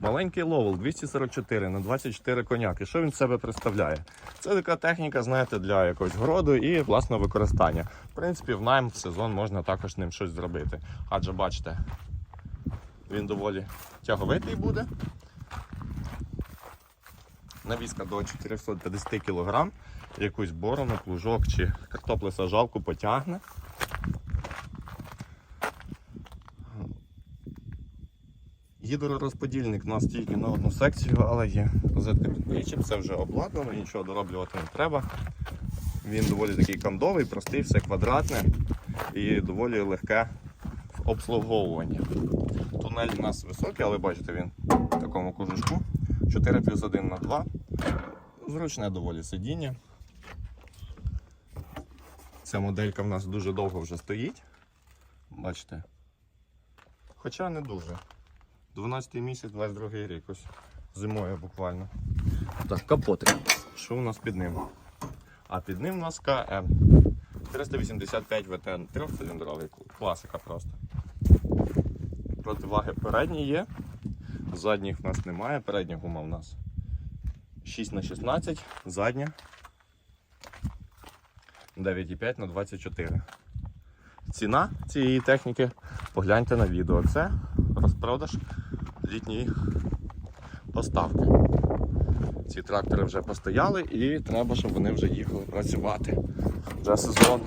Маленький ловел 244 на 24 коняки. Що він себе представляє? Це така техніка, знаєте, для якогось городу і власного використання. В принципі, в найм в сезон можна також ним щось зробити. Адже бачите, він доволі тяговитий буде. Навіска до 450 кг. Якусь борону, плужок чи картоплесажалку потягне. Гідророзподільник у нас тільки на одну секцію, але є розетка під це вже обладнано, нічого дороблювати не треба. Він доволі такий кондовий, простий, все квадратне і доволі легке в обслуговуванні. Тунель у нас високий, але бачите, він в такому кожушку. 4 плюс 1 на 2. Зручне доволі сидіння. Ця моделька в нас дуже довго вже стоїть. Бачите. Хоча не дуже. 12 місяць, 22 рік, ось зимою буквально. Так, капотик. Що у нас під ним? А під ним у нас КМ. 385 ВТН, трьохциліндровий класика просто. Противаги передні є, задніх в нас немає, передня гума в нас 6 на 16, задня 9,5 на 24. Ціна цієї техніки погляньте на відео. Це розпродаж літньої поставки. Ці трактори вже постояли і треба, щоб вони вже їхали працювати. Вже сезон.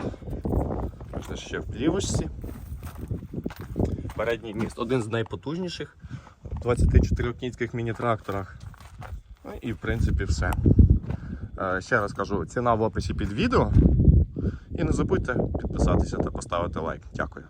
Це ще в плівочці. Передній міст один з найпотужніших в 24 кінських міні-тракторах. Ну і в принципі все. Е, Ще раз кажу, ціна в описі під відео. І не забудьте підписатися та поставити лайк. Дякую.